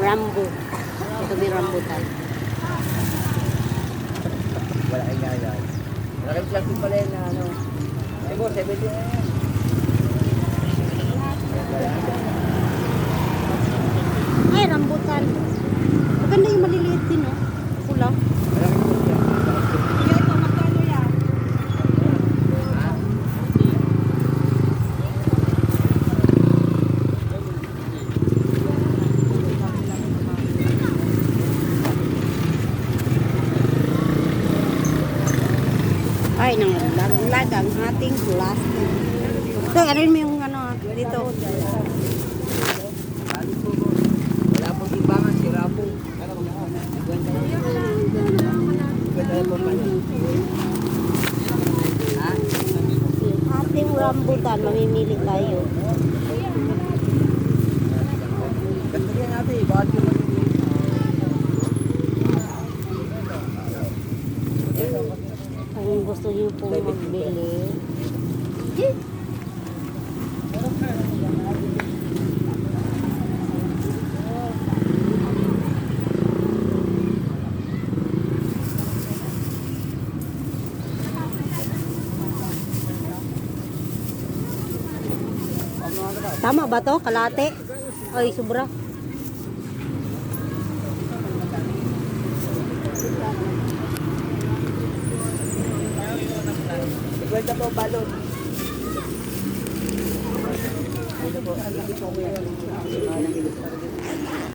Rambo. Ito may rambutan. Wala kang yaya. Malaking plastic pala yun na ano. Ay mo, 70 na yan. Ay, nang laglag ang ating plastic. Ito, ano mo yung ano, dito. Po mo, Wala pong timbangan, sira po. Ating rambutan, mamimili tayo. Ganda natin, bakit yung Kung gusto niyo pong magbili. Tama ba to? Kalate? Ay, sobra. Pwede po balot. Pwede po. Pwede po.